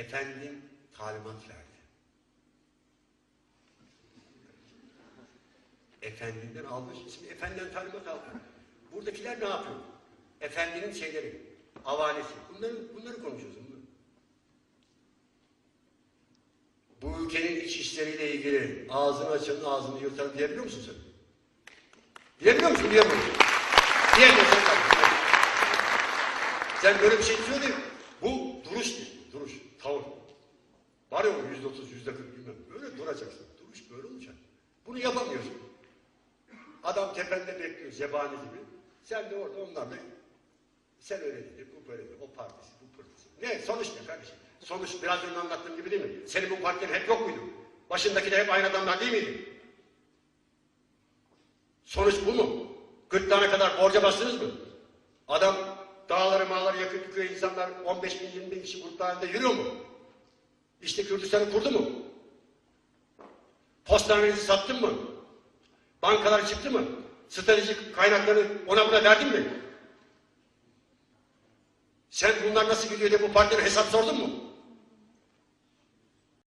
Efendim talimat verdi. Efendinden aldı. Şimdi efendiden talimat aldı. Buradakiler ne yapıyor? Efendinin şeyleri, avanesi. Bunları, bunları konuşuyoruz. Bunları. Bu ülkenin iç işleriyle ilgili ağzını açanın ağzını yırtarım diyebiliyor musun sen? Diyebiliyor musun? Diyemiyor musun? Diyemiyorsun. kardeşim. Sen böyle bir şey söyledin. Bu. Duruş. O yüzde otuz, yüzde kırk bilmem. Böyle duracaksın. Duruş böyle olacak. Bunu yapamıyorsun. Adam tepende bekliyor zebani gibi. Sen de orada onlarla sen öyle dedin, bu böyle dedi. O partisi, bu partisi. Ne? Sonuç ne kardeşim? Sonuç biraz önce anlattığım gibi değil mi? Senin bu partinin hep yok muydu? Başındaki de hep aynı adamlar değil miydi? Sonuç bu mu? 40 tane kadar borca bastınız mı? Adam dağları mağları yakıp yıkıyor insanlar 15 bin 20 bin kişi halinde yürüyor mu? İşte Kürdistan'ı kurdu mu? Postanenizi sattın mı? Bankalar çıktı mı? Stratejik kaynakları ona buna verdin mi? Sen bunlar nasıl gidiyor diye bu partiden hesap sordun mu?